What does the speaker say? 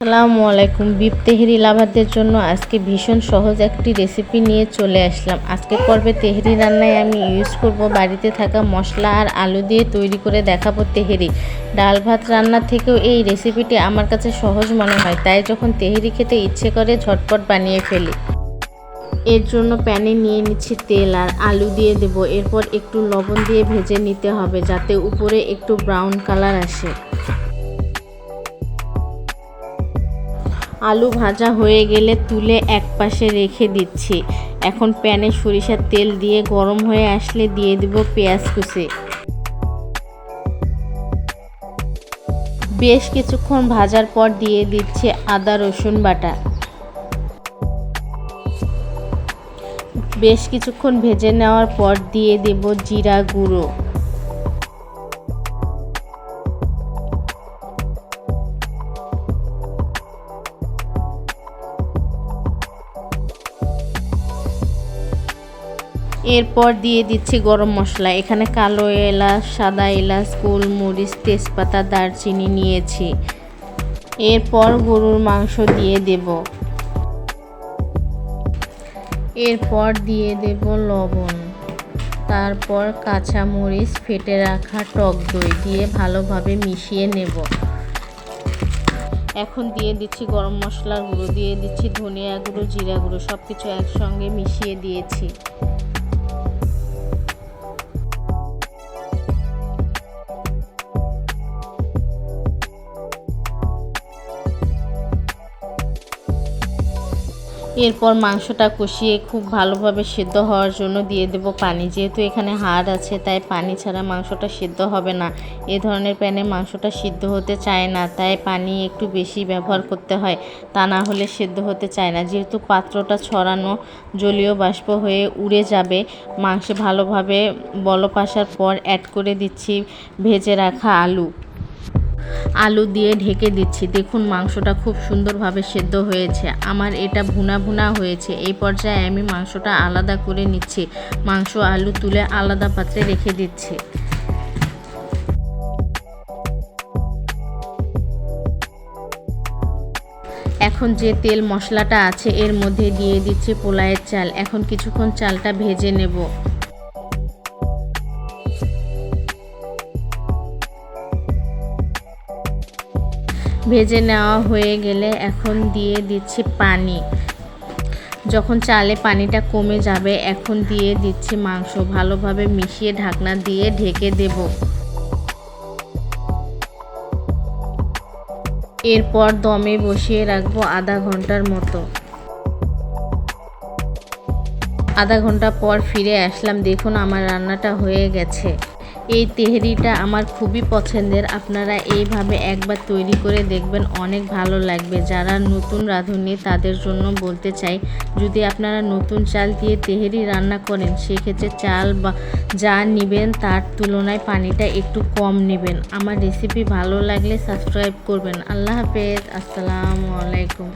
আসসালামু আলাইকুম বিপ তেহরি লাভারদের জন্য আজকে ভীষণ সহজ একটি রেসিপি নিয়ে চলে আসলাম। আজকের পর্বে তেহরি রান্নায় আমি ইউজ করব বাড়িতে থাকা মশলা আর আলু দিয়ে তৈরি করে দেখাবো তেহরি। ডাল ভাত রান্নার থেকেও এই রেসিপিটি আমার কাছে সহজ মনে হয়, তাই যখন তেহরি খেতে ইচ্ছে করে ঝটপট বানিয়ে ফেলি। এর জন্য প্যানে নিয়ে নিচ্ছি তেল আর আলু দিয়ে দেব। এরপর একটু লবণ দিয়ে ভেজে নিতে হবে যাতে উপরে একটু ব্রাউন কালার আসে। আলু ভাজা হয়ে গেলে তুলে এক পাশে রেখে দিচ্ছি। এখন প্যানে সরিষার তেল দিয়ে গরম হয়ে আসলে দিয়ে দিব পেঁয়াজ কুচি। বেশ কিছুক্ষণ ভাজার পর দিয়ে দিচ্ছে আদা, রসুন বাটা। বেশ কিছুক্ষণ ভেজে নেওয়ার পর দিয়ে দেব জিরা গুঁড়ো। এরপর দিয়ে দিচ্ছি গরম মশলা। এখানে কালো এলাচ, সাদা এলাচ, গোলমরিচ, তেজপাতা, দারচিনি নিয়েছি। এরপর গরুর মাংস দিয়ে দেব। এরপর দিয়ে দেব লবণ। তারপর কাঁচা মরিচ ফেটে রাখা টক দই দিয়ে ভালোভাবে মিশিয়ে নেব। এখন দিয়ে দিচ্ছি গরম মশলার গুঁড়ো, দিয়ে দিচ্ছি ধনিয়া গুঁড়ো, জিরা গুঁড়ো সব কিছু একসঙ্গে মিশিয়ে দিয়েছি। এরপর মাংসটা কষিয়ে খুব ভালোভাবে সেদ্ধ হওয়ার জন্য দিয়ে দেব পানি। যেহেতু এখানে হাড় আছে, তাই পানি ছাড়া মাংসটা সেদ্ধ হবে না। এ ধরনের প্যানে মাংসটা সিদ্ধ হতে চায় না, তাই পানি একটু বেশি ব্যবহার করতে হয়। তা না হলে সেদ্ধ হতে চায় না। যেহেতু পাত্রটা ছড়ানো জলীয় বাষ্প হয়ে উড়ে যাবে, মাংসে ভালোভাবে বলপ আসার পর অ্যাড করে দিচ্ছি ভেজে রাখা আলু। আলু দিয়ে ঢেকে দিচ্ছি। দেখুন মাংসটা খুব সুন্দরভাবে সেদ্ধ হয়েছে। আমার এটা ভুনা ভুনা হয়েছে। এই পর্যায়ে আমি মাংসটা আলাদা করে নিচ্ছি। মাংস, আলু তুলে আলাদা পাত্রে রেখে দিচ্ছি। এখন যে তেল মশলাটা আছে, এর মধ্যে দিয়ে দিচ্ছি পোলায়ের চাল। এখন কিছুক্ষণ চালটা ভেজে নেব। ভেজে নেওয়া হয়ে গেলে এখন দিয়ে দিচ্ছি পানি। যখন চালে পানিটা কমে যাবে, এখন দিয়ে দিচ্ছি মাংস। ভালোভাবে মিশিয়ে ঢাকনা দিয়ে ঢেকে দেব। এরপর দমে বসিয়ে রাখব আধা ঘণ্টার মতো। আধা ঘণ্টা পর ফিরে আসলাম। দেখুন, আমার রান্নাটা হয়ে গেছে। এই তেহরিটা আমার খুবই পছন্দের। আপনারা এইভাবে একবার তৈরি করে দেখবেন, অনেক ভালো লাগবে। যারা নতুন রাঁধুনি, তাদের জন্য বলতে চাই, যদি আপনারা নতুন চাল দিয়ে তেহেরি রান্না করেন, সেক্ষেত্রে চাল বা যা নেবেন, তার তুলনায় পানিটা একটু কম নেবেন। আমার রেসিপি ভালো লাগলে সাবস্ক্রাইব করবেন। আল্লাহ হাফেজ। আসসালামু আলাইকুম।